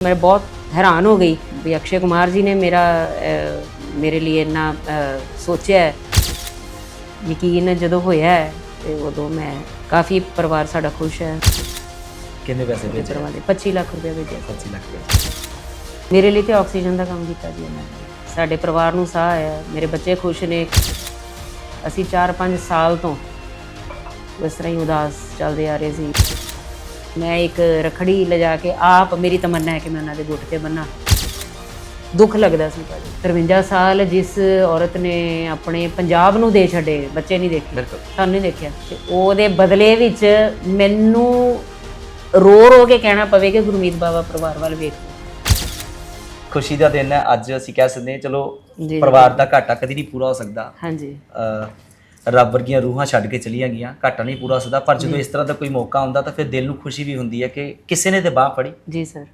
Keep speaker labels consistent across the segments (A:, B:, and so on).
A: मैं बहुत हैरान हो गई भी अक्षय कुमार जी ने मेरा अ, मेरे लिए इतना अ, ਸੋਚਿਆ ਹੈ ਯਕੀਨ ਜਦੋਂ ਹੋਇਆ ਹੈ ਤੇ ਉਦੋਂ ਮੈਂ ਕਾਫੀ ਪਰਿਵਾਰ ਸਾਡਾ ਖੁਸ਼ ਹੈ
B: ਕਿੰਨੇ ਪੈਸੇ ਭੇਜੇ
A: ਪਰਿਵਾਰ ਦੇ 25 ਲੱਖ ਰੁਪਏ ਭੇਜਿਆ
B: 25 ਲੱਖ ਭੇਜੇ
A: ਮੇਰੇ ਲਈ ਤੇ ਆਕਸੀਜਨ ਦਾ ਕੰਮ ਕੀਤਾ ਜੀ ਉਹਨਾਂ ਨੇ ਸਾਡੇ ਪਰਿਵਾਰ ਨੂੰ ਸਾਹ ਹੈ ਮੇਰੇ ਬੱਚੇ ਖੁਸ਼ ਨੇ ਅਸੀਂ 4-5 ਸਾਲ ਤੋਂ ਇਸ ਤਰ੍ਹਾਂ ਹੀ ਉਦਾਸ ਚੱਲਦੇ ਆ ਰਹੇ ਸੀ ਮੈਂ ਇੱਕ ਰਖੜੀ ਲਿਜਾ ਕੇ ਆਪ ਮੇਰੀ ਤਮੰਨਾ ਹੈ ਕਿ ਮੈਂ ਉਹਨਾਂ ਦੇ ਗੁੱਟ ਤੇ ਬੰਨਾ। ਦੁੱਖ ਲੱਗਦਾ ਸੀ ਭਾਜੀ। 53 ਸਾਲ ਜਿਸ ਔਰਤ ਨੇ ਆਪਣੇ ਪੰਜਾਬ ਨੂੰ ਦੇ ਛੱਡੇ ਬੱਚੇ ਨਹੀਂ ਦੇਖੇ ਸਾਨੂੰ ਨਹੀਂ ਦੇਖਿਆ। ਤੇ ਉਹਦੇ ਬਦਲੇ ਵਿੱਚ ਮੈਨੂੰ ਰੋ ਰੋ ਕੇ ਕਹਿਣਾ ਪਵੇ ਕਿ ਗੁਰਮੀਤ ਬਾਬਾ ਪਰਿਵਾਰ ਵੱਲ ਵੇਖੋ।
B: ਖੁਸ਼ੀ ਦਾ ਦਿਨ ਹੈ। ਅੱਜ ਅਸੀਂ ਕਹਿ ਸਕਦੇ ਹਾਂ ਚਲੋ ਪਰਿਵਾਰ ਦਾ ਘਾਟਾ ਕਦੀ ਨਹੀਂ ਪੂਰਾ ਹੋ ਸਕਦਾ।
A: ਹਾਂਜੀ।
B: ਰੱਬ ਵਰਗੀਆਂ ਰੂਹਾਂ ਛੱਡ ਕੇ ਚਲੀਆਂ ਗਈਆਂ ਘਾਟਾ ਨਹੀਂ ਪੂਰਾ ਹੋ ਸਕਦਾ ਪਰ ਜਦੋਂ ਇਸ ਤਰ੍ਹਾਂ ਦਾ ਕੋਈ ਮੌਕਾ ਆਉਂਦਾ ਤਾਂ ਫਿਰ ਦਿਲ ਨੂੰ ਖੁਸ਼ੀ ਵੀ ਹੁੰਦੀ ਹੈ ਕਿ ਕਿਸੇ ਨੇ ਤੇ ਬਾਹ ਫੜੀ।
A: ਜੀ ਸਰ।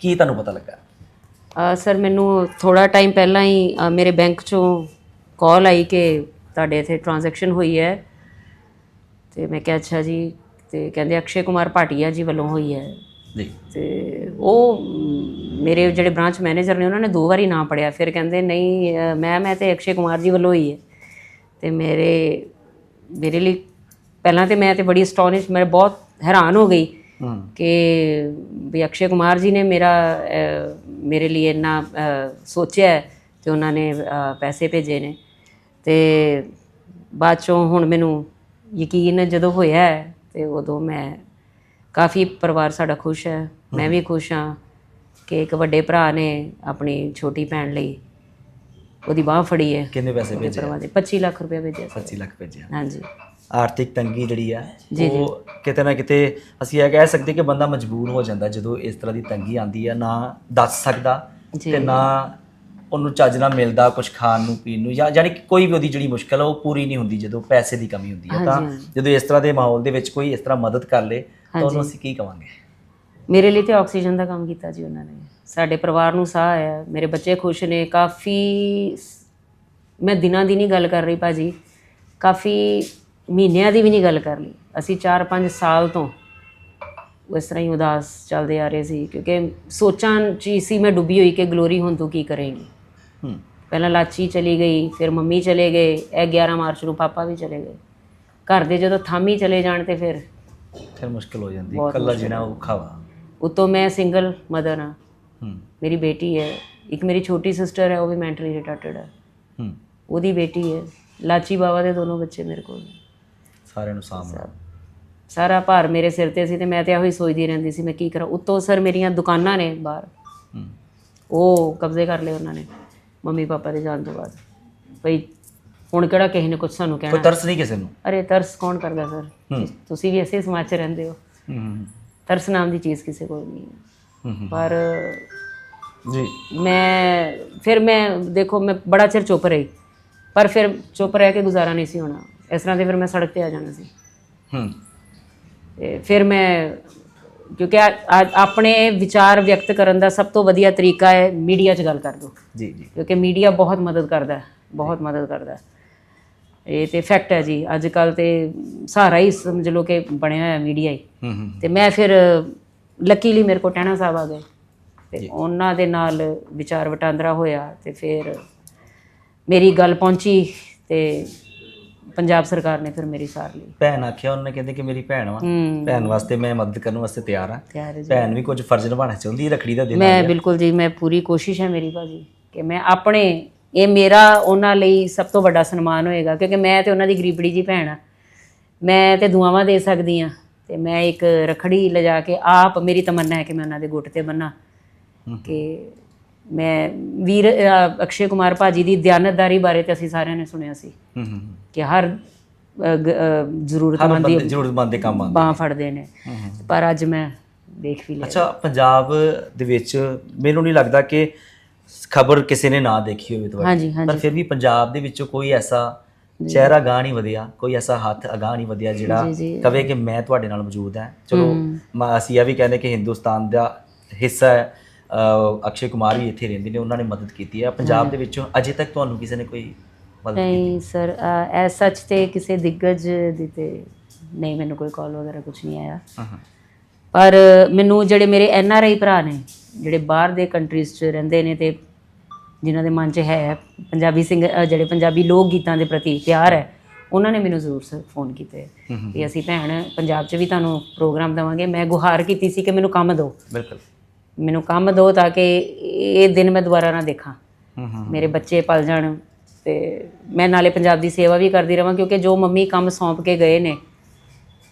B: ਕੀ ਤੁਹਾਨੂੰ ਪਤਾ ਲੱਗਾ?
A: ਸਰ ਮੈਨੂੰ ਥੋੜਾ ਟਾਈਮ ਪਹਿਲਾਂ ਹੀ ਅ, ਮੇਰੇ ਬੈਂਕ ਚੋਂ ਕਾਲ ਆਈ ਕਿ ਤੁਹਾਡੇ ਇੱਥੇ ਟ੍ਰਾਂਜੈਕਸ਼ਨ ਹੋਈ ਹੈ। ਤੇ ਮੈਂ ਕਿਹਾ ਅੱਛਾ ਜੀ। ਤੇ ਕਹਿੰਦੇ ਅਕਸ਼ੇ ਕੁਮਾਰ ਭਾਟੀਆ ਜੀ ਵੱਲੋਂ ਹੋਈ ਹੈ।
B: ਜੀ।
A: ਤੇ ਉਹ ਮ, ਮੇਰੇ ਜਿਹੜੇ ਬ੍ਰਾਂਚ ਮੈਨੇਜਰ ਨੇ ਉਹਨਾਂ ਨੇ ਦੋ ਵਾਰੀ ਨਾਂ ਪੜਿਆ ਫਿਰ ਕਹਿੰਦੇ ਨਹੀਂ ਅ, ਮੈਂ ਮੈਂ ਤੇ ਅਕਸ਼ੇ ਕੁਮਾਰ ਜੀ ਵੱਲੋਂ ਹੀ ਹੈ। ਤੇ ਮੇਰੇ ਮੇਰੇ ਲਈ ਪਹਿਲਾਂ ਤੇ ਮੈਂ ਤੇ ਬੜੀ ਅਸਟੋਨਿਸ਼ ਮੈਂ ਬਹੁਤ ਹੈਰਾਨ ਹੋ ਗਈ ਕਿ ਵੀ ਅਕਸ਼ੇ ਕੁਮਾਰ ਜੀ ਨੇ ਮੇਰਾ ਮੇਰੇ ਲਈ ਇੰਨਾ ਸੋਚਿਆ ਤੇ ਉਹਨਾਂ ਨੇ ਪੈਸੇ ਭੇਜੇ ਨੇ। ਤੇ ਬਾਅਦ ਚੋਂ ਹੁਣ ਮੈਨੂੰ ਯਕੀਨ ਜਦੋਂ ਹੋਇਆ ਤੇ ਉਦੋਂ ਮੈਂ ਕਾਫੀ ਪਰਿਵਾਰ ਸਾਡਾ ਖੁਸ਼ ਹੈ। ਮੈਂ ਵੀ ਖੁਸ਼ ਹਾਂ ਕਿ ਇੱਕ ਵੱਡੇ ਭਰਾ ਨੇ ਆਪਣੀ ਛੋਟੀ ਭੈਣ ਲਈ ਉਹਦੀ ਬਾਹ ਫੜੀ ਹੈ।
B: ਕਿੰਨੇ ਪੈਸੇ ਭੇਜੇ
A: ਪਰਿਵਾਰ ਦੇ 25 ਲੱਖ ਰੁਪਏ ਭੇਜੇ
B: 25 ਲੱਖ ਭੇਜੇ
A: ਹਾਂਜੀ।
B: ਆਰਥਿਕ ਤੰਗੀ ਜਿਹੜੀ
A: ਜੀ, ਜੀ।
B: ਉਹ ਕਿਤੇ ਨਾ ਕਿਤੇ ਅਸੀਂ ਇਹ ਕਹਿ ਸਕਦੇ ਕਿ ਬੰਦਾ ਮਜਬੂਰ ਹੋ ਜਾਂਦਾ ਜਦੋਂ ਇਸ ਤਰ੍ਹਾਂ ਦੀ ਤੰਗੀ ਆਂਦੀ ਹੈ ਨਾ ਦੱਸ ਸਕਦਾ
A: ਜੀ।
B: ਤੇ ਨਾ ਉਹਨੂੰ ਚੱਜ ਨਾਲ ਮਿਲਦਾ ਕੁਝ ਖਾਣ ਨੂੰ ਪੀਣ ਨੂੰ ਜਾਂ ਯਾਨੀ ਕਿ ਕੋਈ ਵੀ ਉਹਦੀ ਜਿਹੜੀ ਮੁਸ਼ਕਲ ਹੈ ਉਹ ਪੂਰੀ ਨਹੀਂ ਹੁੰਦੀ ਜਦੋਂ ਪੈਸੇ ਦੀ ਕਮੀ ਹੁੰਦੀ ਹੈ ਤਾਂ
A: ਹਾਂਜੀ, ਹਾਂਜੀ।
B: ਜਦੋਂ ਇਸ ਤਰ੍ਹਾਂ ਦੇ ਮਾਹੌਲ ਦੇ ਵਿੱਚ ਕੋਈ ਇਸ ਤਰ੍ਹਾਂ ਮਦਦ ਕਰ ਲੇ ਤਾਂ ਉਹਨੂੰ ਅਸੀਂ ਕੀ ਕਵਾਂਗੇ?
A: ਮੇਰੇ ਲਈ ਤੇ ਆਕਸੀਜਨ ਦਾ ਕੰਮ ਕੀਤਾ ਜੀ ਉਹਨਾਂ ਨੇ। ਸਾਡੇ ਪਰਿਵਾਰ ਨੂੰ ਸਾਹ ਹੈ ਮੇਰੇ ਬੱਚੇ ਖੁਸ਼ ਨੇ ਕਾਫੀ ਮੈਂ ਦਿਨਾਂ ਦੀ ਨਹੀਂ ਗੱਲ ਕਰ ਰਹੀ ਭਾਜੀ ਕਾਫੀ ਮਹੀਨਿਆਂ ਦੀ ਵੀ ਨਹੀਂ ਗੱਲ ਕਰ ਲਈ ਅਸੀਂ 4-5 ਸਾਲ ਤੋਂ ਇਸ ਤਰ੍ਹਾਂ ਹੀ ਉਦਾਸ ਚੱਲਦੇ ਆ ਰਹੇ ਸੀ ਕਿਉਂਕਿ ਸੋਚਾਂ 'ਚ ਸੀ ਮੈਂ ਡੁੱਬੀ ਹੋਈ ਕਿ ਗਲੋਰੀ ਹੁਣ ਤੂੰ ਕੀ ਕਰੇਂਗੀ।
B: ਹੂੰ।
A: ਪਹਿਲਾਂ ਲਾਚੀ ਚਲੀ ਗਈ ਫਿਰ ਮੰਮੀ ਚਲੇ ਗਏ ਇਹ 11 ਮਾਰਚ ਨੂੰ ਪਾਪਾ ਵੀ ਚਲੇ ਗਏ। ਘਰ ਦੇ ਜਦੋਂ ਥਾਮੀ ਚਲੇ ਜਾਣ ਤੇ ਫਿਰ
B: ਫਿਰ ਮੁਸ਼ਕਲ ਹੋ ਜਾਂਦੀ
A: ਬਹੁਤ
B: ਕੱਲਾ ਜੀਣਾ ਔਖਾ ਵਾ।
A: ਉਤੋਂ ਮੈਂ ਸਿੰਗਲ ਮਦਰ ਹਾਂ।
B: ਹੂੰ।
A: ਮੇਰੀ ਬੇਟੀ ਹੈ। ਇੱਕ ਮੇਰੀ ਛੋਟੀ ਸਿਸਟਰ ਹੈ ਉਹ ਵੀ ਮੈਂਟਲੀ ਰਿਟਾਰਟਡ ਹੈ।
B: ਹੂੰ।
A: ਉਹਦੀ ਬੇਟੀ ਹੈ। ਲਾਚੀ ਬਾਵਾ ਦੇ ਦੋਨੋਂ ਬੱਚੇ ਮੇਰੇ ਕੋਲ।
B: ਸਾਰਿਆਂ ਨੂੰ ਸਾਹਮਣਾ
A: ਸਾਰਾ ਭਾਰ ਮੇਰੇ ਸਿਰ ਤੇ ਸੀ ਤੇ ਮੈਂ ਤੇ ਇਹੋ ਹੀ ਸੋਚਦੀ ਰਹਿੰਦੀ ਸੀ ਮੈਂ ਕੀ ਕਰਾਂ? ਉੱਤੋਂ ਸਰ ਮੇਰੀਆਂ ਦੁਕਾਨਾਂ ਨੇ ਬਾਹਰ। ਉਹ ਕਬਜ਼ੇ ਕਰ ਲਏ ਉਹਨਾਂ ਨੇ ਮੰਮੀ ਪਾਪਾ ਦੇ ਜਾਣ ਤੋਂ ਬਾਅਦ। ਭਈ ਹੁਣ ਕਿਹੜਾ ਕਿਸੇ ਨੇ ਕੁਝ ਸਾਨੂੰ
B: ਕੋਈ
A: ਕਹਿਣਾ
B: ਤਰਸ ਨਹੀਂ ਕਿਸੇ ਨੂੰ?
A: ਅਰੇ ਤਰਸ ਕੌਣ ਕਰਦਾ ਸਰ? ਤੁਸੀਂ ਵੀ ਐਸੇ ਸਮਾਜ 'ਚ ਰਹਿੰਦੇ ਹੂੰ, ਤਰਸ ਨਾਮ ਦੀ ਚੀਜ਼ ਕਿਸੇ ਕੋਲ ਨਹੀਂ ਹੈ। ਪਰ
B: ਜੀ।
A: ਮੈਂ ਫਿਰ ਮੈਂ ਦੇਖੋ ਮੈਂ ਬੜਾ ਚਿਰ ਚੁੱਪ ਰਹੀ। ਪਰ ਫਿਰ ਚੁੱਪ ਰਹਿ ਕੇ ਗੁਜ਼ਾਰਾ ਨਹੀਂ ਸੀ ਹੋਣਾ। ਇਸ ਤਰ੍ਹਾਂ ਦੇ ਫਿਰ ਮੈਂ ਸੜਕ ਤੇ ਆ ਜਾਣਾ ਸੀ।
B: ਹੂੰ।
A: ਫਿਰ ਮੈਂ ਕਿਉਂਕਿ ਆਪਣੇ ਵਿਚਾਰ ਵਿਅਕਤ ਕਰਨ ਦਾ ਸਭ ਤੋਂ ਵਧੀਆ ਤਰੀਕਾ ਹੈ ਮੀਡੀਆ 'ਚ ਗੱਲ ਕਰ ਦੋ।
B: ਜੀ ਜੀ।
A: ਕਿਉਂਕਿ ਮੀਡੀਆ ਬਹੁਤ ਮਦਦ ਕਰਦਾ ਹੈ। ਬਹੁਤ ਮਦਦ ਕਰਦਾ ਹੈ। ਇਹ ਤੇ ਫੈਕਟ ਹੈ ਜੀ। ਅੱਜ ਕੱਲ ਤੇ ਸਹਾਰਾ ਹੀ ਸਮਝ ਲਓ ਕਿ ਬਣਿਆ ਹੋਇਆ ਮੀਡੀਆ ਹੀ।
B: ਹੂੰ ਹੂੰ
A: ਤੇ ਮੈਂ ਫਿਰ ਲੱਕੀਲੀ ਮੇਰੇ ਕੋਲ ਟਹਿਣਾ ਸਾਹਿਬ ਆ ਗਏ। ਤੇ ਉਹਨਾਂ ਦੇ ਨਾਲ ਵਿਚਾਰ ਵਟਾਂਦਰਾ ਹੋਇਆ ਤੇ ਫਿਰ ਮੇਰੀ ਗੱਲ ਪਹੁੰਚੀ ਤੇ ਪੰਜਾਬ ਸਰਕਾਰ ਨੇ ਫਿਰ ਮੇਰੀ ਸਾਰ ਲਈ।
B: ਭੈਣ ਆਖਿਆ ਉਹਨੇ ਕਹਿੰਦੇ ਕਿ ਮੇਰੀ ਭੈਣ ਵਾ। ਭੈਣ ਵਾਸਤੇ ਮੈਂ ਮਦਦ ਕਰਨ ਵਾਸਤੇ ਤਿਆਰ ਆ। ਭੈਣ ਵੀ ਕੁਝ ਫਰਜ਼ ਨਿਭਾਉਣਾ ਚਾਹੁੰਦੀ ਹੈ ਰੱਖੜੀ ਦਾ ਦਿਨ
A: ਮੈਂ ਬਿਲਕੁਲ ਜੀ ਮੈਂ ਪੂਰੀ ਕੋਸ਼ਿਸ਼ ਹੈ ਮੇਰੀ ਭਾਜੀ ਕਿ ਮੈਂ ਆਪਣੇ ਇਹ ਮੇਰਾ ਉਹਨਾਂ ਲਈ ਸਭ ਤੋਂ ਵੱਡਾ ਸਨਮਾਨ ਹੋਏਗਾ ਕਿਉਂਕਿ ਮੈਂ ਤੇ ਉਹਨਾਂ ਦੀ ਗਰੀਬੜੀ ਜੀ ਭੈਣ ਆ। ਮੈਂ ਤੇ ਦੁਆਵਾਂ ਦੇ ਸਕਦੀ ਆ ਤੇ ਮੈਂ ਇੱਕ ਰਖੜੀ ਲਿਜਾ ਕੇ ਆਪ ਮੇਰੀ ਤਮੰਨਾ ਹੈ ਕਿ ਮੈਂ ਉਹਨਾਂ ਦੇ ਗੁੱਟ ਤੇ ਬੰਨਾ। ਕਿ ਮੈਂ ਵੀਰ ਅਕਸ਼ੇ ਕੁਮਾਰ ਭਾਜੀ ਦੀ ਦਿਆਨਤਦਾਰੀ ਬਾਰੇ ਤੇ ਅਸੀਂ ਸਾਰਿਆਂ ਨੇ ਸੁਣਿਆ ਸੀ ਕਿ ਹਰ ਜ਼ਰੂਰਤਮੰਦ ਦੀ
B: ਜ਼ਰੂਰਤਮੰਦ ਦੇ ਕੰਮ ਆਉਂਦੇ
A: ਬਾਹ ਫੜਦੇ ਨੇ। ਪਰ ਅੱਜ ਮੈਂ ਦੇਖ ਵੀ ਲਿਆ।
B: ਅੱਛਾ ਪੰਜਾਬ ਦੇ ਵਿੱਚ ਮੈਨੂੰ ਨਹੀਂ ਲੱਗਦਾ ਕਿ ਖਬਰ ਕਿਸੇ ਨੇ ਨਾ ਦੇਖੀ ਹੋਵੇ ਤੁਹਾਡੀ।
A: ਹਾਂਜੀ
B: ਪਰ ਫਿਰ ਵੀ ਪੰਜਾਬ ਦੇ ਵਿੱਚੋਂ ਕੋਈ ਐਸਾ ਚਿਹਰਾ ਗਾਹ ਨਹੀਂ ਵਧਿਆ ਕੋਈ ਐਸਾ ਹੱਥ ਅਗਾਹ ਨਹੀਂ ਵਧਿਆ ਜਿਹੜਾ
A: ਜੀ, ਜੀ।
B: ਕਵੇ ਕਿ ਮੈਂ ਤੁਹਾਡੇ ਨਾਲ ਮੌਜੂਦ ਹਾਂ। ਚਲੋ। ਮ- ਅਸੀਂ ਇਹ ਵੀ ਕਹਿੰਦੇ ਕਿ ਹਿੰਦੁਸਤਾਨ ਦਾ ਹਿੱਸਾ ਹੈ। ਅਕਸ਼ੇ ਕੁਮਾਰ ਵੀ ਇੱਥੇ ਰਹਿੰਦੇ ਨੇ ਉਹਨਾਂ ਨੇ ਮਦਦ ਕੀਤੀ ਹੈ। ਪੰਜਾਬ ਦੇ ਵਿੱਚੋਂ ਅਜੇ ਤੱਕ ਤੁਹਾਨੂੰ ਕਿਸੇ ਨੇ ਕੋਈ ਮਦਦ ਕੀਤੀ?
A: ਨਹੀਂ ਸਰ ਐਸ ਸੱਚ ਤੇ ਕਿਸੇ ਦਿੱਗਜ ਦੀ ਤੇ ਨਹੀਂ ਮੈਨੂੰ ਕੋਈ ਕਾਲ ਵਗੈਰਾ ਕੁਝ ਨਹੀਂ ਆਇਆ।
B: ਹਾਂ ਹਾਂ।
A: ਪਰ ਮੈਨੂੰ ਜਿਹੜੇ ਮੇਰੇ ਐਨ ਆਰ ਆਈ ਭਰਾ ਨੇ ਜਿਹੜੇ ਬਾਹਰ ਦੇ ਕੰਟਰੀਜ਼ 'ਚ ਰਹਿੰਦੇ ਨੇ ਤੇ ਜਿਨ੍ਹਾਂ ਦੇ ਮਨ 'ਚ ਹੈ ਪੰਜਾਬੀ ਸਿੰਘ ਜਿਹੜੇ ਪੰਜਾਬੀ ਲੋਕ ਗੀਤਾਂ ਦੇ ਪ੍ਰਤੀ ਪਿਆਰ ਹੈ ਉਹਨਾਂ ਨੇ ਮੈਨੂੰ ਜ਼ਰੂਰ ਫੋਨ ਕੀਤੇ ਕਿ ਅਸੀਂ ਭੈਣ ਪੰਜਾਬ 'ਚ ਵੀ ਤੁਹਾਨੂੰ ਪ੍ਰੋਗਰਾਮ ਦੇਵਾਂਗੇ। ਮੈਂ ਗੁਹਾਰ ਕੀਤੀ ਸੀ ਕਿ ਮੈਨੂੰ ਕੰਮ ਦਿਓ।
B: ਬਿਲਕੁਲ।
A: ਮੈਨੂੰ ਕੰਮ ਦਿਓ ਤਾਂ ਕਿ ਇਹ ਦਿਨ ਮੈਂ ਦੁਬਾਰਾ ਨਾ ਦੇਖਾਂ। ਮੇਰੇ ਬੱਚੇ ਪਲ ਜਾਣ ਤੇ ਮੈਂ ਨਾਲੇ ਪੰਜਾਬ ਦੀ ਸੇਵਾ ਵੀ ਕਰਦੀ ਰਵਾਂ ਕਿਉਂਕਿ ਜੋ ਮੰਮੀ ਕੰਮ ਸੌਂਪ ਕੇ ਗਏ ਨੇ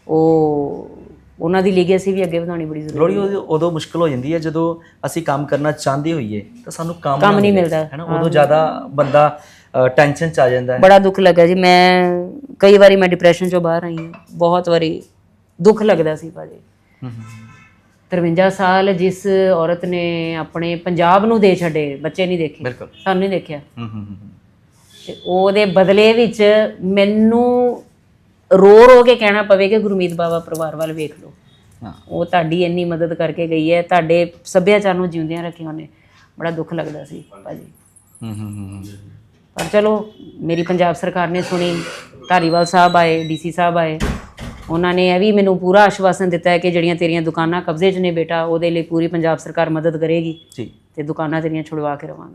A: ਉਹ ਉਹਨਾਂ ਦੀ ਲੀਗੇਸੀ ਵੀ ਅੱਗੇ ਵਧਾਉਣੀ ਬੜੀ ਜ਼ਰੂਰੀ
B: ਲੋੜੀ ਉਦੋਂ- ਮੁਸ਼ਕਲ ਹੋ ਜਾਂਦੀ ਹੈ ਜਦੋਂ ਅਸੀਂ ਕੰਮ ਕਰਨਾ ਚਾਹੁੰਦੇ ਹੋਈਏ ਤਾਂ ਸਾਨੂੰ ਕੰਮ
A: ਨਹੀਂ
B: ਮਿਲੇ,
A: ਮਿਲਦਾ।
B: ਹੈ ਨਾ? ਉਦੋਂ ਜ਼ਿਆਦਾ ਬੰਦਾ ਟੈਨਸ਼ਨ ਚ ਆ ਜਾਂਦਾ ਹੈ।
A: ਬੜਾ ਦੁੱਖ ਲੱਗਾ ਜੀ। ਮੈਂ ਕਈ ਵਾਰੀ ਮੈਂ ਡਿਪਰੈਸ਼ਨ ਚੋਂ ਬਾਹਰ ਆਈ ਹਾਂ। ਬਹੁਤ ਵਾਰੀ ਦੁੱਖ ਲੱਗਦਾ ਸੀ ਭਾਜੀ।
B: ਹੂੰ ਹੂੰ।
A: 53 ਸਾਲ ਜਿਸ ਔਰਤ ਨੇ ਆਪਣੇ ਪੰਜਾਬ ਨੂੰ ਦੇ ਛੱਡੇ ਬੱਚੇ ਨਹੀਂ ਦੇਖੇ। ਸਾਨੂੰ ਨਹੀਂ ਦੇਖਿਆ। ਤੇ ਉਹਦੇ ਬਦਲੇ ਵਿੱਚ ਮੈਨੂੰ ਰੋ ਰੋ ਕੇ ਕਹਿਣਾ ਪਵੇ ਕਿ ਗੁਰਮੀਤ ਬਾਬਾ ਪਰਿਵਾਰ ਵੱਲ ਵੇਖ ਲਓ।
B: ਹਾਂ।
A: ਉਹ ਤੁਹਾਡੀ ਇੰਨੀ ਮਦਦ ਕਰਕੇ ਗਈ ਹੈ ਤੁਹਾਡੇ ਸੱਭਿਆਚਾਰ ਨੂੰ ਜਿਉਂਦਿਆਂ ਰੱਖਿਆ ਉਹਨੇ। ਬੜਾ ਦੁੱਖ ਲੱਗਦਾ ਸੀ ਭਾਜੀ।
B: ਹੂੰ ਹੂੰ ਹੂੰ
A: ਪਰ ਚਲੋ ਮੇਰੀ ਪੰਜਾਬ ਸਰਕਾਰ ਨੇ ਸੁਣੀ ਧਾਰੀਵਾਲ ਸਾਹਿਬ ਆਏ ਡੀਸੀ ਸਾਹਿਬ ਆਏ। ਉਹਨਾਂ ਨੇ ਇਹ ਵੀ ਮੈਨੂੰ ਪੂਰਾ ਆਸ਼ਵਾਸਨ ਦਿੱਤਾ ਹੈ ਕਿ ਜਿਹੜੀਆਂ ਤੇਰੀਆਂ ਦੁਕਾਨਾਂ ਕਬਜ਼ੇ 'ਚ ਨੇ ਬੇਟਾ ਉਹਦੇ ਲਈ ਪੂਰੀ ਪੰਜਾਬ ਸਰਕਾਰ ਮਦਦ ਕਰੇਗੀ
B: ਜੀ।
A: ਤੇ ਦੁਕਾਨਾਂ ਤੇਰੀਆਂ ਛੁਡਵਾ ਕੇ ਰਵਾਂਗੇ।